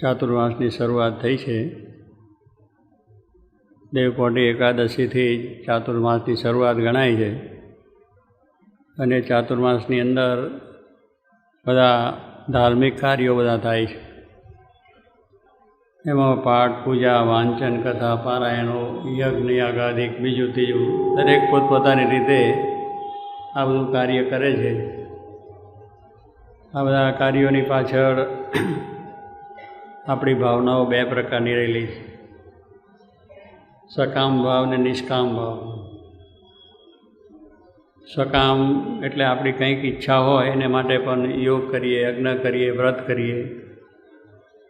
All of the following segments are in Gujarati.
ચાતુર્માસની શરૂઆત થઈ છે. દેવકોટી એકાદશીથી ચાતુર્માસની શરૂઆત ગણાય છે. અને ચાતુર્માસની અંદર બધા ધાર્મિક કાર્યો બધા થાય છે. એમાં પાઠ, પૂજા, વાંચન, કથા, પારાયણો, યજ્ઞ યાગાધિક બીજું ત્રીજું, દરેક પોતપોતાની રીતે આ બધું કાર્ય કરે છે. આ બધા કાર્યોની પાછળ આપણી ભાવનાઓ બે પ્રકારની રહેલી છે. સકામ ભાવ ને નિષ્કામ ભાવ. સકામ એટલે આપણી કંઈક ઈચ્છા હોય એને માટે પણ યોગ કરીએ, યજ્ઞ કરીએ, વ્રત કરીએ.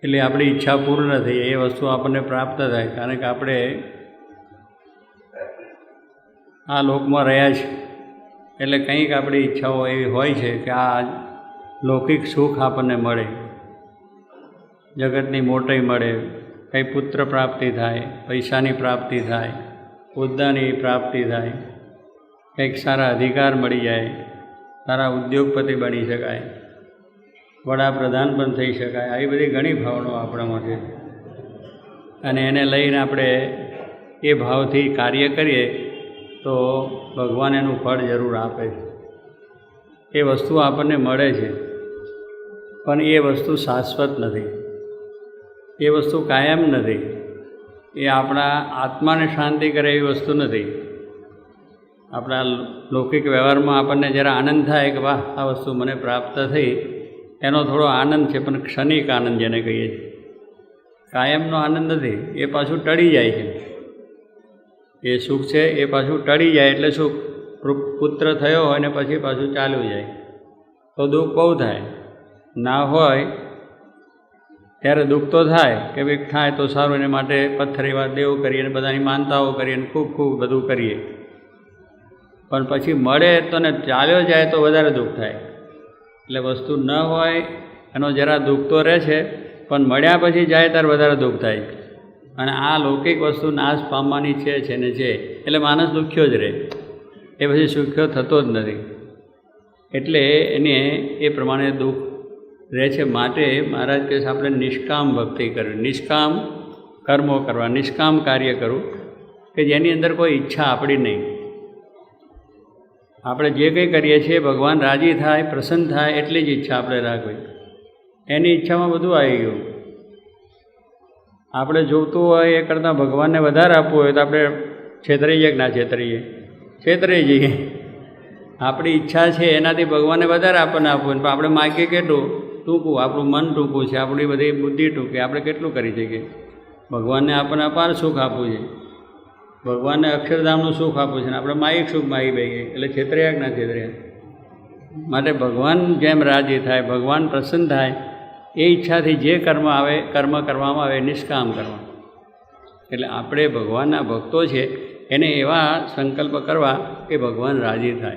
એટલે આપણી ઈચ્છા પૂર્ણ થઈ એ વસ્તુ આપણને પ્રાપ્ત થાય. કારણ કે આપણે આ લોકમાં રહ્યા છે એટલે કંઈક આપણી ઈચ્છાઓ એવી હોય છે કે આ લૌકિક સુખ આપણને મળે. જગતની મોટાઈ મળે, કંઈ પુત્ર પ્રાપ્તિ થાય, પૈસાની પ્રાપ્તિ થાય, હોદ્દાની પ્રાપ્તિ થાય, કંઈક સારા અધિકાર મળી જાય, સારા ઉદ્યોગપતિ બની શકાય, વડાપ્રધાન પણ થઈ શકાય, આવી બધી ઘણી ભાવનાઓ આપણામાં છે. અને એને લઈને આપણે એ ભાવથી કાર્ય કરીએ, તો ભગવાન એનું ફળ જરૂર આપે. છે એ વસ્તુ આપણને મળે છે, પણ એ વસ્તુ શાશ્વત નથી. એ વસ્તુ કાયમ નથી. એ આપણા આત્માને શાંતિ કરે એવી વસ્તુ નથી. આપણા લૌકિક વ્યવહારમાં આપણને જ્યારે આનંદ થાય કે વાહ, આ વસ્તુ મને પ્રાપ્ત થઈ, એનો થોડો આનંદ છે, પણ ક્ષણિક આનંદ જેને કહીએ છીએ. કાયમનો આનંદ નથી, એ પાછું ટળી જાય છે. એ સુખ છે, એ પાછું ટળી જાય એટલે સુખ પુત્ર થયો હોય ને પછી પાછું ચાલ્યું જાય. તો દુઃખ બહુ થાય. ના હોય ત્યારે દુઃખ તો થાય કે ભાઈ થાય તો સારું, એને માટે પથ્થરેવા દેવું કરીએ અને બધાની માનતાઓ કરીએ અને ખૂબ ખૂબ બધું કરીએ. પણ પછી મળે તો ને ચાલ્યો જાય તો વધારે દુઃખ થાય. એટલે વસ્તુ ન હોય, એનો જરા દુઃખ તો રહે છે, પણ મળ્યા પછી જાય ત્યારે વધારે દુઃખ થાય. અને આ લૌકિક વસ્તુ નાશ પામવાની છે છે ને છે, એટલે માણસ દુખ્યો જ રહે. એ પછી સુખ્યો થતો જ નથી. એટલે એને એ પ્રમાણે દુઃખ રહે છે માટે મહારાજ કહે છે, આપણે નિષ્કામ ભક્તિ કરવી. નિષ્કામ કર્મો કરવા, નિષ્કામ કાર્ય કરવું, કે જેની અંદર કોઈ ઈચ્છા આપણી નહીં. આપણે જે કંઈ કરીએ છીએ, ભગવાન રાજી થાય, પ્રસન્ન થાય, એટલી જ ઈચ્છા આપણે રાખવી. એની ઈચ્છામાં બધું આવી ગયું. આપણે જોતું હોય એ કરતાં ભગવાનને વધારે આપવું હોય તો આપણે છેતરી જઈએ કે ના છેતરીએ? છેતરી જઈએ આપણી ઈચ્છા છે, એનાથી ભગવાનને વધારે આપણને આપવું પણ આપણે માગીએ કેટલું? ટૂંકું, આપણું મન ટૂંકું છે, આપણી બધી બુદ્ધિ ટૂંકી, આપણે કેટલું કરી શકીએ? ભગવાનને આપણને અપાર સુખ આપવું છે. ભગવાનને અક્ષરધામનું સુખ આપવું છે ને આપણે માયિક સુખ માગી બેગીએ એટલે છેતર્યા કે ના છેતર્યા? માટે ભગવાન જેમ રાજી થાય, ભગવાન પ્રસન્ન થાય, એ ઈચ્છાથી જે કર્મ આવે, કર્મ કરવામાં આવે નિષ્કામ કરવા એટલે આપણે ભગવાનના ભક્તો છે, એને એવા સંકલ્પ કરવા કે ભગવાન રાજી થાય.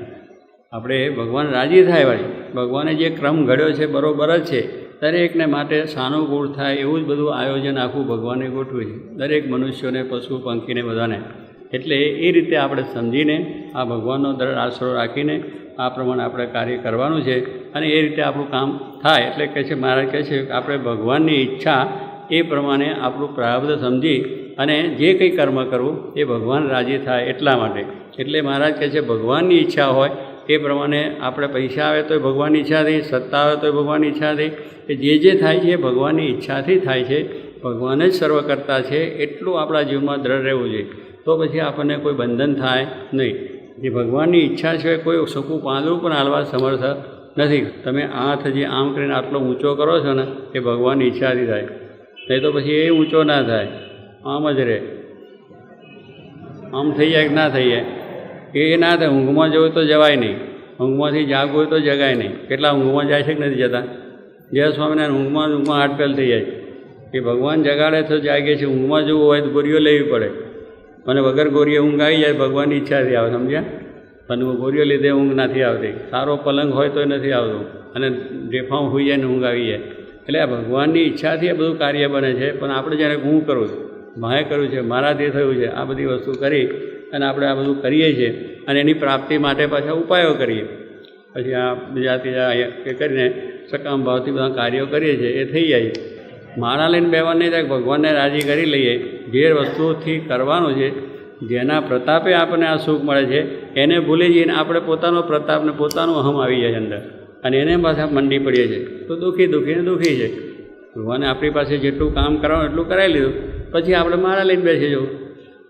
આપણે ભગવાન રાજી થાય વળી. ભગવાને જે ક્રમ ઘડ્યો છે, બરોબર જ છે. દરેકને માટે સાનુકૂળ થાય એવું જ બધું આયોજન આખું ભગવાને ગોઠવ્યું છે. દરેક મનુષ્યોને, પશુ, પંખીને બધાને. એટલે એ રીતે આપણે સમજીને આ ભગવાનનો દર આશરો રાખીને આ પ્રમાણે આપણે કાર્ય કરવાનું છે અને એ રીતે આપણું કામ થાય. એટલે કહે છે, મહારાજ કહે છે, આપણે ભગવાનની ઈચ્છા એ પ્રમાણે આપણું પ્રારબ્ધ સમજી અને જે કંઈ કર્મ કરવું એ ભગવાન રાજી થાય એટલા માટે. એટલે મહારાજ કહે છે, ભગવાનની ઈચ્છા હોય એ પ્રમાણે આપણે પૈસા આવે તો ભગવાનની ઈચ્છાથી, સત્તા આવે તો ભગવાનની ઈચ્છાથી, કે જે જે થાય છે એ ભગવાનની ઈચ્છાથી થાય છે. ભગવાન જ સર્વ કરતા છે, એટલું આપણા જીવનમાં દ્રઢ રહેવું જોઈએ. તો પછી આપણને કોઈ બંધન થાય નહીં. જે ભગવાનની ઈચ્છા છે કોઈ સૂકું પાંદડું પણ હાલવા સમર્થ નથી. તમે હાથ જે આમ કરીને આટલો ઊંચો કરો છો ને, એ ભગવાનની ઈચ્છાથી થાય. નહીં તો પછી એ ઊંચો ના થાય. આમ જ રહે. આમ થઈ જાય કે ના થઈ જાય? એ ના થાય, ઊંઘમાં જવું તો જવાય નહીં. ઊંઘમાંથી જાગવું હોય તો જગાય નહીં. કેટલા ઊંઘમાં જાય છે કે નથી જતા? જય સ્વામિનારાયણ, ઊંઘમાં ઊંઘમાં હાટફેલ થઈ જાય કે ભગવાન જગાડે તો જાગે છે, ઊંઘમાં જવું હોય તો ગોરીઓ લેવી પડે. અને વગર ગોરીએ ઊંઘ આવી જાય, ભગવાનની ઈચ્છાથી આવે, સમજ્યા? પણ ગોરીઓ લીધે ઊંઘ નથી આવતી. સારો પલંગ હોય તો નથી આવતું. અને ડેફાં હોઈ જાય ને ઊંઘ આવી જાય. એટલે આ ભગવાનની ઈચ્છાથી આ બધું કાર્ય બને છે. પણ આપણે જ્યારે હું કરું છું, માએ કર્યું છે, મારાથી થયું છે, આ બધી વસ્તુ કરી અને આપણે આ બધું કરીએ છીએ અને એની પ્રાપ્તિ માટે પાછા ઉપાયો કરીએ. પછી આ બીજા ત્રીજા કે કરીને સકામ ભાવથી બધા કાર્યો કરીએ છીએ, એ થઈ જાય. માળા લઈને બેવાનું નહીં થાય, ભગવાનને રાજી કરી લઈએ. જે વસ્તુઓથી કરવાનું છે. જેના પ્રતાપે આપણને આ સુખ મળે છે, એને ભૂલી જઈને આપણે પોતાનો પ્રતાપ ને પોતાનું અહમ આવી જાય અંદર. અને એને પાછા મંડી પડીએ છીએ. તો દુઃખી દુઃખીને દુઃખી છે. ભગવાને આપણી પાસે જેટલું કામ કરવાનું એટલું કરાવી લીધું. પછી આપણે મારા લઈને બેસી જવું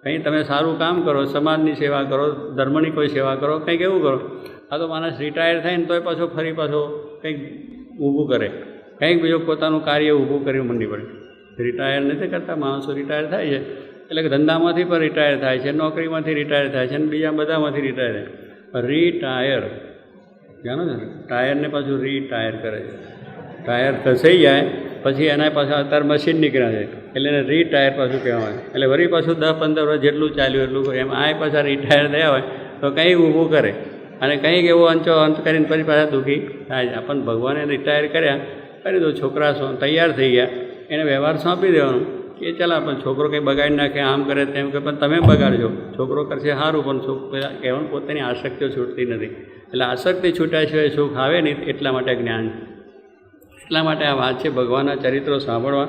કંઈ તમે સારું કામ કરો, સમાજની સેવા કરો, ધર્મની કોઈ સેવા કરો, કંઈક એવું કરો. આ તો માણસ રિટાયર થાય ને તોય પાછો ફરી પાછો કંઈક ઊભું કરે. કંઈક બીજું પોતાનું કાર્ય ઊભું કરી મંડી પડે. રિટાયર નથી કરતા, માણસો રિટાયર થાય છે. એટલે કે ધંધામાંથી પણ રિટાયર થાય છે, નોકરીમાંથી રિટાયર થાય છે અને બીજા બધામાંથી રિટાયર થાય રિટાયર જાણો ને? ટાયરને પાછું રીટાયર કરે છે. ટાયર ઘસાઈ જાય, પછી એના પાછા અત્યારે મશીન નીકળ્યા છે. એટલે એને રિટાયર પાછું કહેવાય. એટલે વળી પાછું દસ પંદર વર્ષ જેટલું ચાલ્યું એટલું એમ આ પાછા રિટાયર થયા હોય, તો કંઈક ઊભું કરે. અને કંઈક એવો અંચો અંત કરીને પછી પાછા દુઃખી થાય છે. પણ ભગવાને રિટાયર કર્યા કરી દો છોકરા તૈયાર થઈ ગયા. એને વ્યવહાર સોંપી દેવાનો કે ચાલ પણ છોકરો કંઈ બગાડી નાખે, આમ કરે તેમ કરે, પણ તમે બગાડજો. છોકરો કરશે સારું પણ સુખ કહેવાનું પોતાની આસક્તિઓ છૂટતી નથી. એટલે આસક્તિ છૂટ્યા સિવાય સુખ આવે નહીં, એટલા માટે જ્ઞાન. એટલા માટે આ વાત છે ભગવાનના ચરિત્રો સાંભળવા.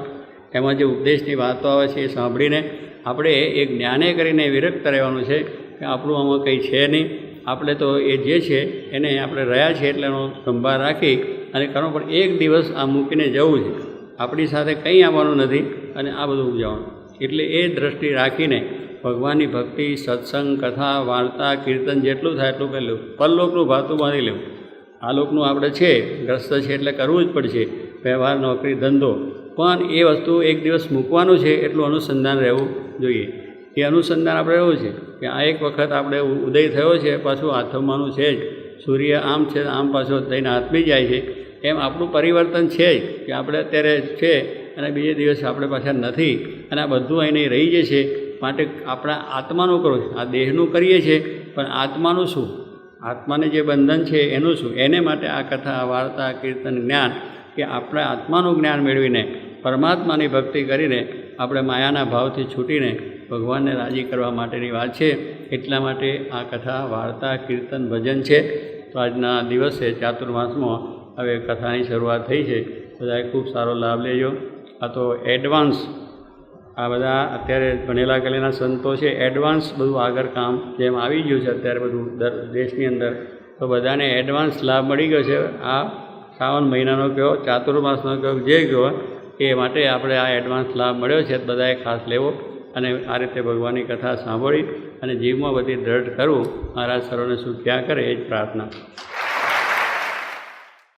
એમાં જે ઉપદેશની વાતો આવે છે એ સાંભળીને આપણે એ જ્ઞાને કરીને વિરક્ત રહેવાનું છે કે આપણું આમાં કંઈ છે નહીં. આપણે તો એ જે છે એને આપણે રહ્યા છીએ એટલે એનો સંભાળ રાખી અને કરવો પણ એક દિવસ આ મૂકીને જવું છે. આપણી સાથે કંઈ આવવાનું નથી અને આ બધું જવાનું એટલે એ દ્રષ્ટિ રાખીને ભગવાનની ભક્તિ, સત્સંગ, કથા, વાર્તા, કીર્તન જેટલું થાય એટલું કરી લેવું. પરલોકનું ભાતું બાંધી લેવું. આ લોકનું આપણે છે, ગ્રસ્ત છે એટલે કરવું જ પડશે. વ્યવહાર, નોકરી, ધંધો. પણ એ વસ્તુ એક દિવસ મૂકવાનું છે એટલું અનુસંધાન રહેવું જોઈએ. એ અનુસંધાન આપણે રહેવું છે કે આ એક વખત આપણે ઉદય થયો છે, પાછું આથમવાનું છે જ. સૂર્ય આમ છે, આમ પાછો થઈને આથમી જાય છે. એમ આપણું પરિવર્તન છે જ કે આપણે અત્યારે છે અને બીજે દિવસે આપણે પાછા નથી. અને આ બધું અહીં રહી જાય છે માટે આપણા આત્માનું કરો આ દેહનું કરીએ છીએ પણ આત્માનું શું? આત્માને જે બંધન છે એનું શું? એને માટે આ કથા, વાર્તા, કીર્તન, જ્ઞાન કે આપણે આત્માનું જ્ઞાન મેળવીને પરમાત્માની ભક્તિ કરીને આપણે માયાના ભાવથી છૂટીને ભગવાનને રાજી કરવા માટેની વાત છે. એટલા માટે આ કથા વાર્તા, કીર્તન, ભજન છે. તો આજના દિવસે ચાતુર્માસમાં હવે કથાની શરૂઆત થઈ છે. બધાએ ખૂબ સારો લાભ લેજો. આ તો એડવાન્સ. આ બધા અત્યારે ભણેલા કલેના સંતો છે. એડવાન્સ બધું આગળ કામ જેમ આવી ગયું છે અત્યારે બધું દર દેશની અંદર. તો બધાને એડવાન્સ લાભ મળી ગયો છે. આ શ્રાવણ મહિનાનો કયો, ચાતુર્માસનો કયો, જે કયો, એ માટે આપણે આ એડવાન્સ લાભ મળ્યો છે, બધાએ ખાસ લેવો અને આ રીતે ભગવાનની કથા સાંભળી અને જીવમાં બધી દ્રઢ કરવું, મહારાજ સર્વને સુખ્યા કરે એ જ પ્રાર્થના.